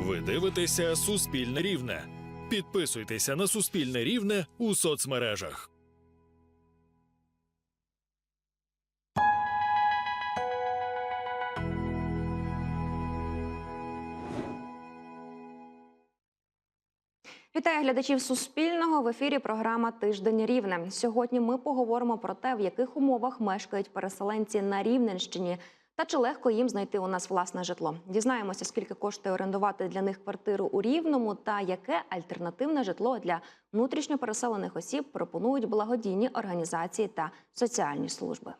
Ви дивитеся Суспільне Рівне. Підписуйтеся на Суспільне Рівне у соцмережах. Вітаю глядачів Суспільного в ефірі. Програма Тиждень Рівне. Сьогодні ми поговоримо про те, в яких умовах мешкають переселенці на Рівненщині та чи легко їм знайти у нас власне житло. Дізнаємося, скільки коштує орендувати для них квартиру у Рівному, та яке альтернативне житло для внутрішньо переселених осіб пропонують благодійні організації та соціальні служби.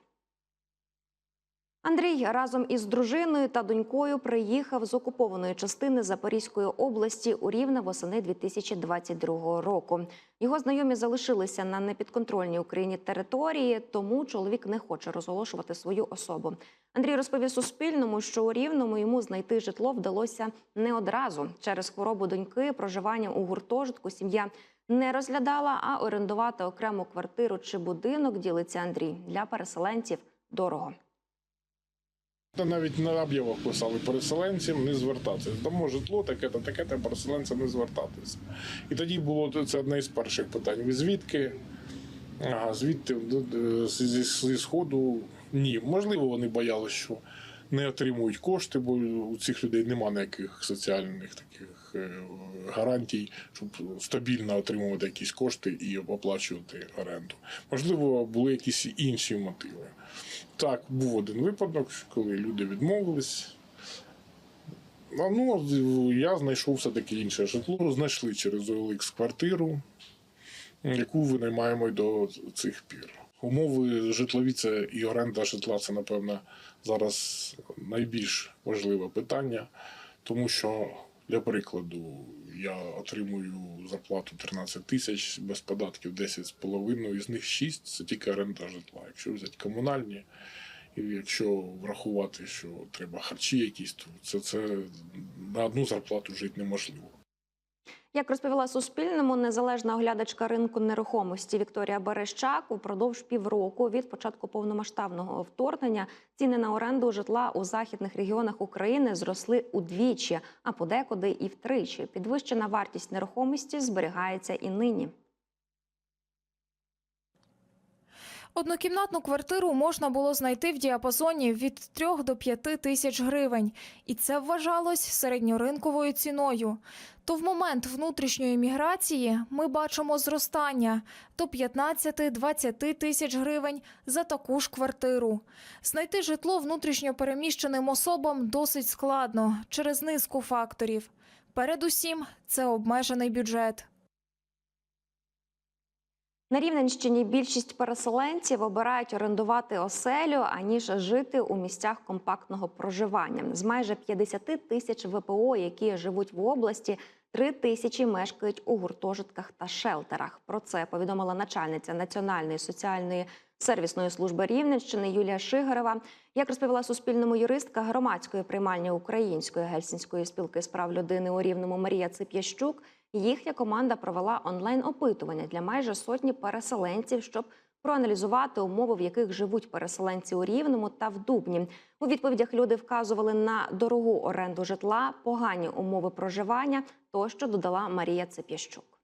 Андрій разом із дружиною та донькою приїхав з окупованої частини Запорізької області у Рівне восени 2022 року. Його знайомі залишилися на непідконтрольній Україні території, тому чоловік не хоче розголошувати свою особу. Андрій розповів Суспільному, що у Рівному йому знайти житло вдалося не одразу. Через хворобу доньки проживання у гуртожитку сім'я не розглядала, а орендувати окрему квартиру чи будинок ділиться Андрій для переселенців дорого. Та навіть на об'явах писали переселенцям не звертатися. Дамо житло, таке-то, таке-то, переселенцям не звертатися. І тоді було це одне із перших питань. Ви звідки? Ага, звідти е, зі, зі сходу ні. Можливо, вони боялися, що не отримують кошти, бо у цих людей немає ніяких соціальних таких е, гарантій, щоб стабільно отримувати якісь кошти і оплачувати оренду. Можливо, були якісь інші мотиви. Так, був один випадок, коли люди відмовились. А, Ну, я знайшов все-таки інше житло. Знайшли через OLX квартиру, яку винаймаємо й до цих пір. Умови житлові це і оренда житла це, напевно, зараз найбільш важливе питання, тому що, для прикладу, я отримую зарплату 13 тисяч без податків 10,5, із них 6 це тільки оренда житла. Якщо взяти комунальні, і якщо врахувати, що треба харчі якісь, то це, це на одну зарплату жити неможливо. Як розповіла Суспільному, незалежна оглядачка ринку нерухомості Вікторія Берещак, упродовж півроку від початку повномасштабного вторгнення ціни на оренду житла у західних регіонах України зросли удвічі, а подекуди і втричі. Підвищена вартість нерухомості зберігається і нині. Однокімнатну квартиру можна було знайти в діапазоні від 3 до 5 тисяч гривень, і це вважалось середньоринковою ціною. То в момент внутрішньої міграції ми бачимо зростання до 15-20 тисяч гривень за таку ж квартиру. Знайти житло внутрішньо переміщеним особам досить складно через низку факторів. Передусім, це обмежений бюджет. На Рівненщині більшість переселенців обирають орендувати оселю аніж жити у місцях компактного проживання. З майже 50 тисяч ВПО, які живуть в області, 3 тисячі мешкають у гуртожитках та шелтерах. Про це повідомила начальниця Національної соціальної сервісної служби Рівненщини Юлія Шигарова. Як розповіла Суспільному юристка громадської приймальні Української гельсінської спілки з прав людини у Рівному Марія Цип'ящук, їхня команда провела онлайн-опитування для майже сотні переселенців, щоб проаналізувати умови, в яких живуть переселенці у Рівному та в Дубні. У відповідях люди вказували на дорогу оренду житла, погані умови проживання, тощо додала Марія Цип'ящук.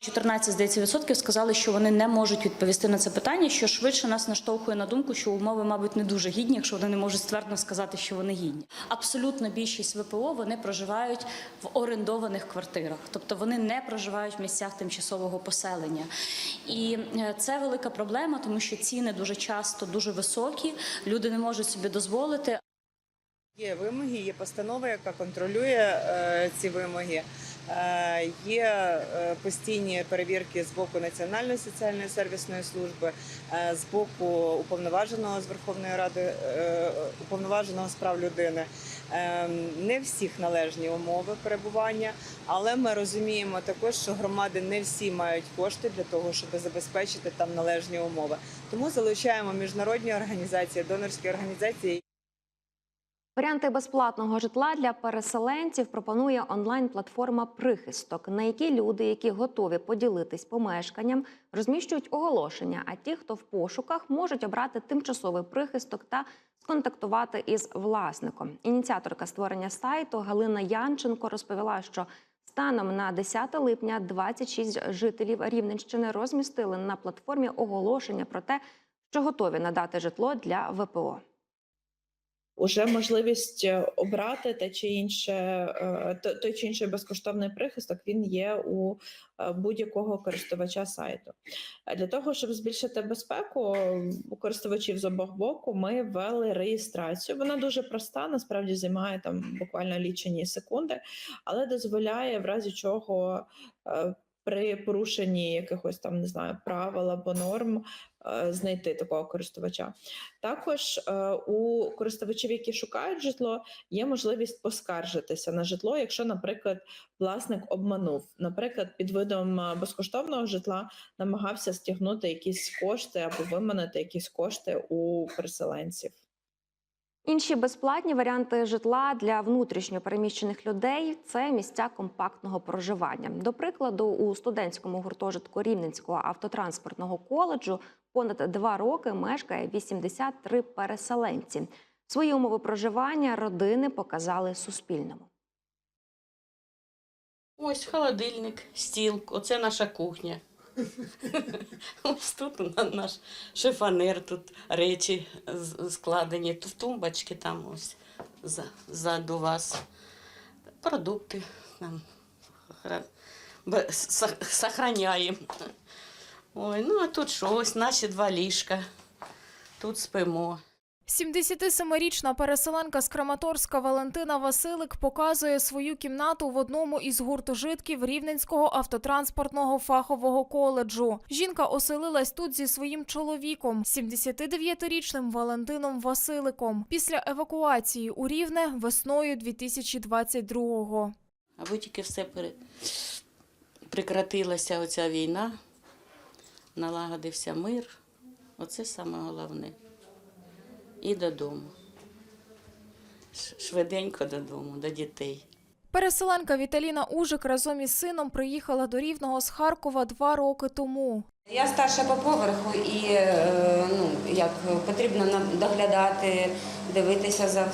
14, здається, відсотків сказали, що вони не можуть відповісти на це питання, що швидше нас наштовхує на думку, що умови, мабуть, не дуже гідні, якщо вони не можуть ствердно сказати, що вони гідні. Абсолютно більшість ВПО вони проживають в орендованих квартирах, тобто вони не проживають в місцях тимчасового поселення. І е, це велика проблема, тому що ціни дуже часто дуже високі, люди не можуть собі дозволити. Є вимоги, є постанова, яка контролює е, ці вимоги. Е, є е, постійні перевірки з боку Національної соціальної сервісної служби, е, з боку уповноваженого з Верховної Ради уповноваженого з прав людини. Не всіх належні умови перебування, але ми розуміємо також, що громади не всі мають кошти для того, щоб забезпечити там належні умови. Тому залучаємо міжнародні організації, донорські організації. Варіанти безплатного житла для переселенців пропонує онлайн-платформа Прихисток, на якій люди, які готові поділитись помешканням, розміщують оголошення. А ті, хто в пошуках, можуть обрати тимчасовий прихисток та сконтактувати із власником. Ініціаторка створення сайту Галина Янченко розповіла, що станом на 10 липня 26 жителів Рівненщини розмістили на платформі оголошення про те, що готові надати житло для ВПО. Уже можливість е, обрати те чи інше, е, то- той чи інший безкоштовний прихисток він є у е, будь-якого користувача сайту. Для того, щоб збільшити безпеку у користувачів з обох боку, ми ввели реєстрацію. Вона дуже проста, насправді займає там буквально лічені секунди, але дозволяє в разі чого. При порушенні якихось там не знаю правил або норм е, знайти такого користувача. Також е, у користувачів, які шукають житло, є можливість поскаржитися на житло, якщо, наприклад, власник обманув, наприклад, під видом е, безкоштовного житла намагався стягнути якісь кошти або виманити якісь кошти у переселенців. Інші безплатні варіанти житла для внутрішньо переміщених людей це місця компактного проживання. До прикладу, у студентському гуртожитку Рівненського автотранспортного коледжу понад два роки мешкає 83 переселенці. Свої умови проживання родини показали Суспільному. Ось холодильник, стіл, оце наша кухня. Ось тут на- наш шифонер, тут речі складені, тут тумбочки там ось ззаду вас. Продукти там сохраняємо. Ой, ну а тут що? Ось наші два ліжка. Тут спимо. 77-річна переселенка з Краматорська Валентина Василик показує свою кімнату в одному із гуртожитків Рівненського автотранспортного фахового коледжу. Жінка оселилась тут зі своїм чоловіком, 79-річним Валентином Василиком, після евакуації у Рівне весною 2022-го. Аби тільки все пере... прекратилася оця війна, налагодився мир. Оце саме головне. І додому. Швиденько додому, до дітей. Переселенка Віталіна Ужик разом із сином приїхала до Рівного з Харкова два роки тому. Я старша по поверху і е, ну, як потрібно нам доглядати, дивитися за е,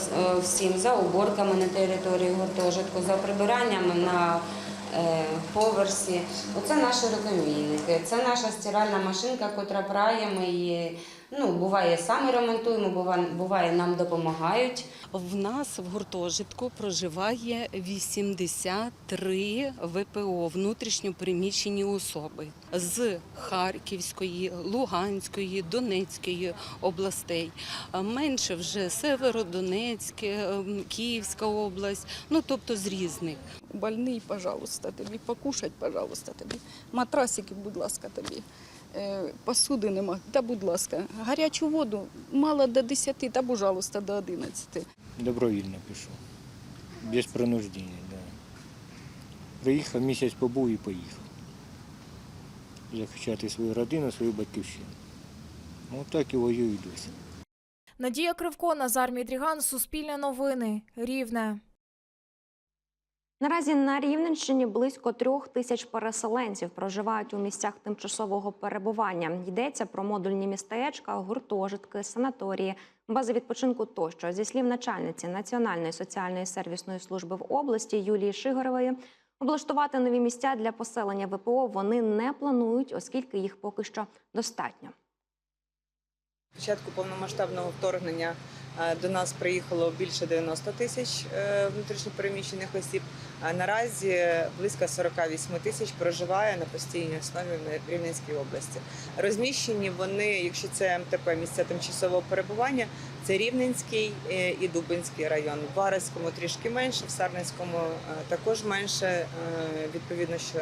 всім, за уборками на території гуртожитку, за прибиранням на е, поверсі. Оце наші рукомийники, це наша стиральна машинка, котра прає. Ми її ну, буває самі ремонтуємо, буває, буває нам допомагають. В нас в гуртожитку проживає 83 ВПО внутрішньо переміщені особи з Харківської, Луганської, Донецької областей. Менше вже Северодонецьке, Київська область, ну тобто з різних. больний, пожалуйста, тобі покушать, пожалуйста, тобі. Матрасики, будь ласка, тобі. Е, Посуди нема, та будь ласка. Гарячу воду мало до 10, та, пожалуйста, до 11. Добровільно пішов. Без принуждення, да. Приїхав, місяць побув і поїхав. Захищати свою родину, свою батьківщину. Ну так і воюю досі. Надія Кривко, Назар Мідріган, Суспільне новини, Рівне. Наразі на Рівненщині близько трьох тисяч переселенців проживають у місцях тимчасового перебування. Йдеться про модульні містечка, гуртожитки, санаторії, бази відпочинку тощо. Зі слів начальниці Національної соціальної сервісної служби в області Юлії Шигорової, облаштувати нові місця для поселення ВПО вони не планують, оскільки їх поки що достатньо. Початку повномасштабного вторгнення е, до нас приїхало більше 90 тисяч е, внутрішньопереміщених осіб. А наразі близько 48 тисяч проживає на постійній основі в Рівненській області. Розміщені вони, якщо це МТП, місця тимчасового перебування, це Рівненський е, і Дубинський район. В Вареському трішки менше, в Сарненському е, також менше. Е, Відповідно, що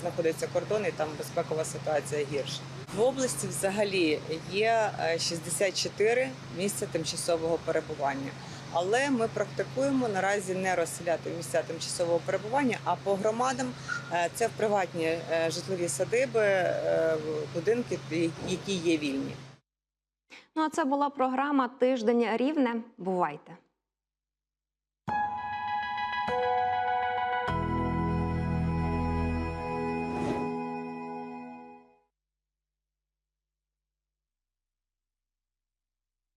знаходиться кордон, і там безпекова ситуація гірша. В області взагалі є е, 64 місця тимчасового перебування. Але ми практикуємо наразі не розселяти місця тимчасового перебування, а по громадам це приватні житлові садиби, будинки, які є вільні. Ну а це була програма Тиждень Рівне. Бувайте.